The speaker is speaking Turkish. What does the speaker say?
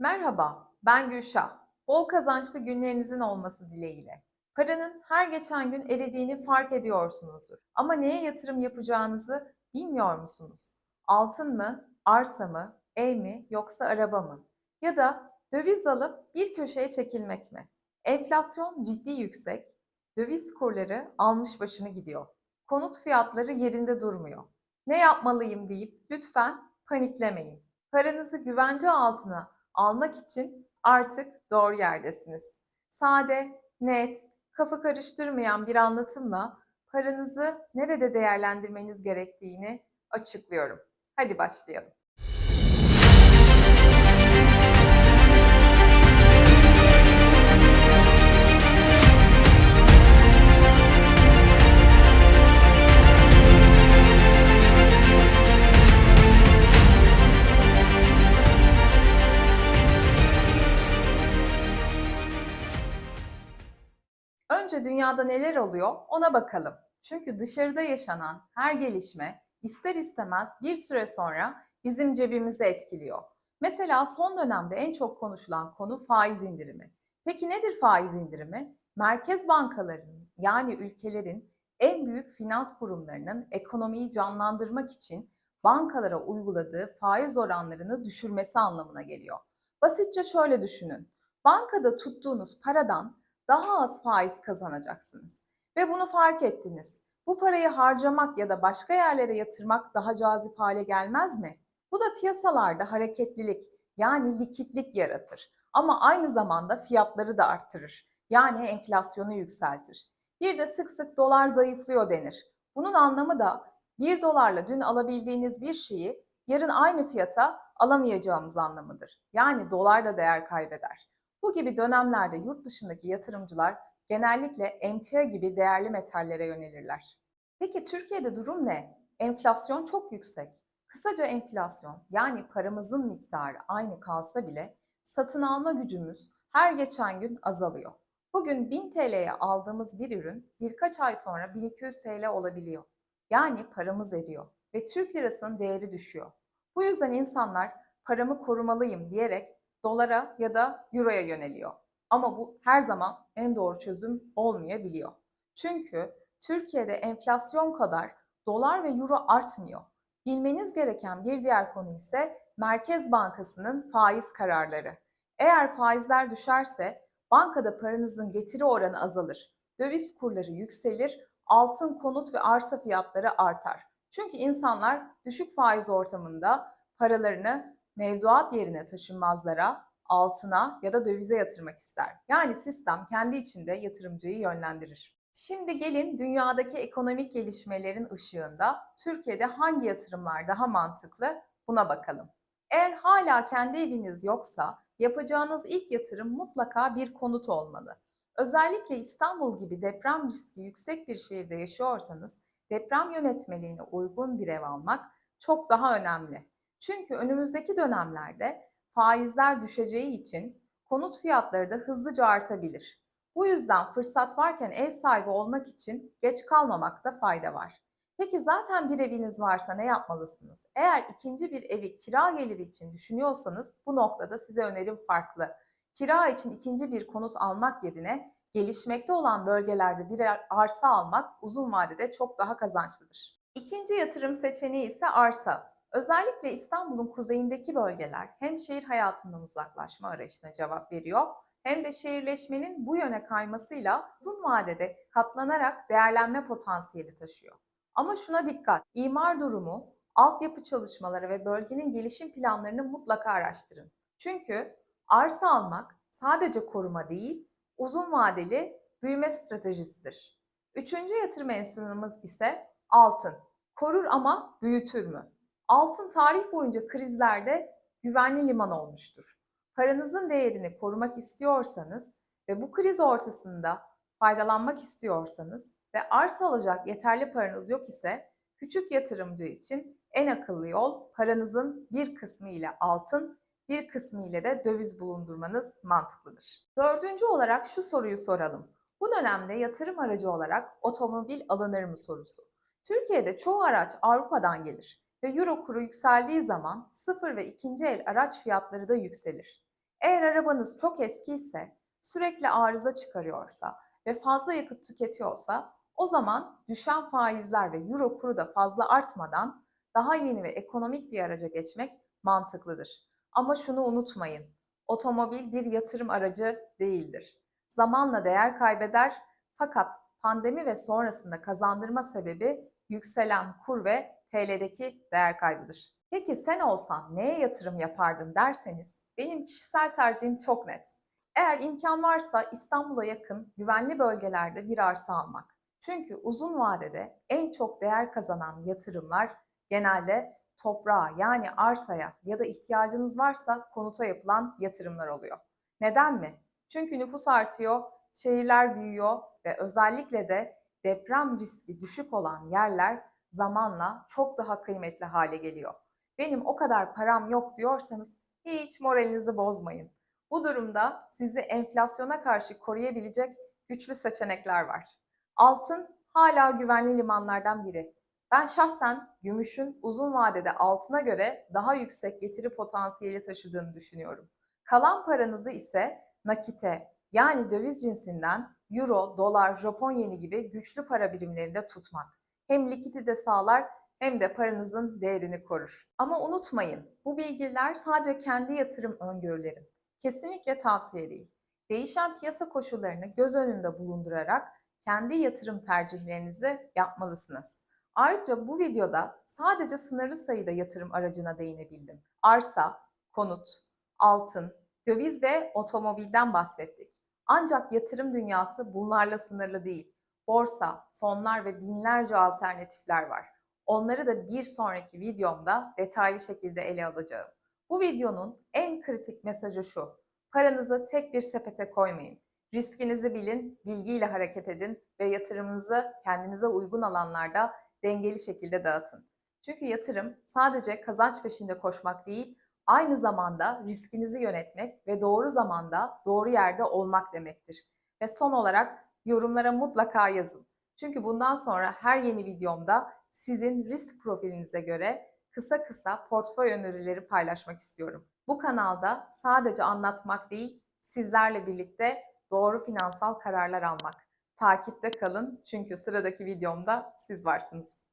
Merhaba, ben Gülşah. Bol kazançlı günlerinizin olması dileğiyle. Paranın her geçen gün eridiğini fark ediyorsunuzdur. Ama neye yatırım yapacağınızı bilmiyor musunuz? Altın mı, arsa mı, ev mi yoksa araba mı? Ya da döviz alıp bir köşeye çekilmek mi? Enflasyon ciddi yüksek, döviz kurları almış başını gidiyor. Konut fiyatları yerinde durmuyor. Ne yapmalıyım deyip lütfen paniklemeyin. Paranızı güvence altına almak için artık doğru yerdesiniz. Sade, net, kafa karıştırmayan bir anlatımla paranızı nerede değerlendirmeniz gerektiğini açıklıyorum. Hadi başlayalım. Önce dünyada neler oluyor ona bakalım. Çünkü dışarıda yaşanan her gelişme ister istemez bir süre sonra bizim cebimizi etkiliyor. Mesela son dönemde en çok konuşulan konu faiz indirimi. Peki nedir faiz indirimi? Merkez bankalarının yani ülkelerin en büyük finans kurumlarının ekonomiyi canlandırmak için bankalara uyguladığı faiz oranlarını düşürmesi anlamına geliyor. Basitçe şöyle düşünün. Bankada tuttuğunuz paradan daha az faiz kazanacaksınız. Ve bunu fark ettiniz. Bu parayı harcamak ya da başka yerlere yatırmak daha cazip hale gelmez mi? Bu da piyasalarda hareketlilik yani likitlik yaratır. Ama aynı zamanda fiyatları da arttırır. Yani enflasyonu yükseltir. Bir de sık sık dolar zayıflıyor denir. Bunun anlamı da 1 dolarla dün alabildiğiniz bir şeyi yarın aynı fiyata alamayacağımız anlamıdır. Yani dolar da değer kaybeder. Bu gibi dönemlerde yurt dışındaki yatırımcılar genellikle emtia gibi değerli metallere yönelirler. Peki Türkiye'de durum ne? Enflasyon çok yüksek. Kısaca enflasyon yani paramızın miktarı aynı kalsa bile satın alma gücümüz her geçen gün azalıyor. Bugün 1000 TL'ye aldığımız bir ürün birkaç ay sonra 1200 TL olabiliyor. Yani paramız eriyor ve Türk lirasının değeri düşüyor. Bu yüzden insanlar paramı korumalıyım diyerek dolara ya da euroya yöneliyor. Ama bu her zaman en doğru çözüm olmayabiliyor. Çünkü Türkiye'de enflasyon kadar dolar ve euro artmıyor. Bilmeniz gereken bir diğer konu ise Merkez Bankası'nın faiz kararları. Eğer faizler düşerse bankada paranızın getiri oranı azalır. Döviz kurları yükselir, altın, konut ve arsa fiyatları artar. Çünkü insanlar düşük faiz ortamında paralarını mevduat yerine taşınmazlara, altına ya da dövize yatırmak ister. Yani sistem kendi içinde yatırımcıyı yönlendirir. Şimdi gelin dünyadaki ekonomik gelişmelerin ışığında Türkiye'de hangi yatırımlar daha mantıklı buna bakalım. Eğer hala kendi eviniz yoksa yapacağınız ilk yatırım mutlaka bir konut olmalı. Özellikle İstanbul gibi deprem riski yüksek bir şehirde yaşıyorsanız deprem yönetmeliğine uygun bir ev almak çok daha önemli. Çünkü önümüzdeki dönemlerde faizler düşeceği için konut fiyatları da hızlıca artabilir. Bu yüzden fırsat varken ev sahibi olmak için geç kalmamakta fayda var. Peki zaten bir eviniz varsa ne yapmalısınız? Eğer ikinci bir evi kira geliri için düşünüyorsanız bu noktada size önerim farklı. Kira için ikinci bir konut almak yerine gelişmekte olan bölgelerde bir arsa almak uzun vadede çok daha kazançlıdır. İkinci yatırım seçeneği ise arsa. Özellikle İstanbul'un kuzeyindeki bölgeler hem şehir hayatından uzaklaşma arayışına cevap veriyor hem de şehirleşmenin bu yöne kaymasıyla uzun vadede katlanarak değerlenme potansiyeli taşıyor. Ama şuna dikkat, imar durumu, altyapı çalışmaları ve bölgenin gelişim planlarını mutlaka araştırın. Çünkü arsa almak sadece koruma değil, uzun vadeli büyüme stratejisidir. Üçüncü yatırım enstrümanımız ise altın. Korur ama büyütür mü? Altın tarih boyunca krizlerde güvenli liman olmuştur. Paranızın değerini korumak istiyorsanız ve bu kriz ortasında faydalanmak istiyorsanız ve arsa alacak yeterli paranız yok ise küçük yatırımcı için en akıllı yol paranızın bir kısmı ile altın, bir kısmı ile de döviz bulundurmanız mantıklıdır. Dördüncü olarak şu soruyu soralım. Bu dönemde yatırım aracı olarak otomobil alınır mı sorusu. Türkiye'de çoğu araç Avrupa'dan gelir ve euro kuru yükseldiği zaman sıfır ve ikinci el araç fiyatları da yükselir. Eğer arabanız çok eski ise, sürekli arıza çıkarıyorsa ve fazla yakıt tüketiyorsa o zaman düşen faizler ve euro kuru da fazla artmadan daha yeni ve ekonomik bir araca geçmek mantıklıdır. Ama şunu unutmayın. Otomobil bir yatırım aracı değildir. Zamanla değer kaybeder fakat pandemi ve sonrasında kazandırma sebebi yükselen kur ve TL'deki değer kaybıdır. Peki sen olsan neye yatırım yapardın derseniz benim kişisel tercihim çok net. Eğer imkan varsa İstanbul'a yakın güvenli bölgelerde bir arsa almak. Çünkü uzun vadede en çok değer kazanan yatırımlar genelde toprağa yani arsaya ya da ihtiyacınız varsa konuta yapılan yatırımlar oluyor. Neden mi? Çünkü nüfus artıyor, şehirler büyüyor ve özellikle de deprem riski düşük olan yerler zamanla çok daha kıymetli hale geliyor. Benim o kadar param yok diyorsanız hiç moralinizi bozmayın. Bu durumda sizi enflasyona karşı koruyabilecek güçlü seçenekler var. Altın hala güvenli limanlardan biri. Ben şahsen gümüşün uzun vadede altına göre daha yüksek getiri potansiyeli taşıdığını düşünüyorum. Kalan paranızı ise nakite yani döviz cinsinden euro, dolar, Japon yeni gibi güçlü para birimlerinde tutmak. Hem likidite sağlar hem de paranızın değerini korur. Ama unutmayın, bu bilgiler sadece kendi yatırım öngörülerim. Kesinlikle tavsiye değil. Değişen piyasa koşullarını göz önünde bulundurarak kendi yatırım tercihlerinizi yapmalısınız. Ayrıca bu videoda sadece sınırlı sayıda yatırım aracına değinebildim. Arsa, konut, altın, döviz ve otomobilden bahsettik. Ancak yatırım dünyası bunlarla sınırlı değil. Borsa, fonlar ve binlerce alternatifler var. Onları da bir sonraki videomda detaylı şekilde ele alacağım. Bu videonun en kritik mesajı şu. Paranızı tek bir sepete koymayın. Riskinizi bilin, bilgiyle hareket edin ve yatırımınızı kendinize uygun alanlarda dengeli şekilde dağıtın. Çünkü yatırım sadece kazanç peşinde koşmak değil, aynı zamanda riskinizi yönetmek ve doğru zamanda doğru yerde olmak demektir. Ve son olarak yorumlara mutlaka yazın. Çünkü bundan sonra her yeni videomda sizin risk profilinize göre kısa kısa portföy önerileri paylaşmak istiyorum. Bu kanalda sadece anlatmak değil, sizlerle birlikte doğru finansal kararlar almak. Takipte kalın çünkü sıradaki videomda siz varsınız.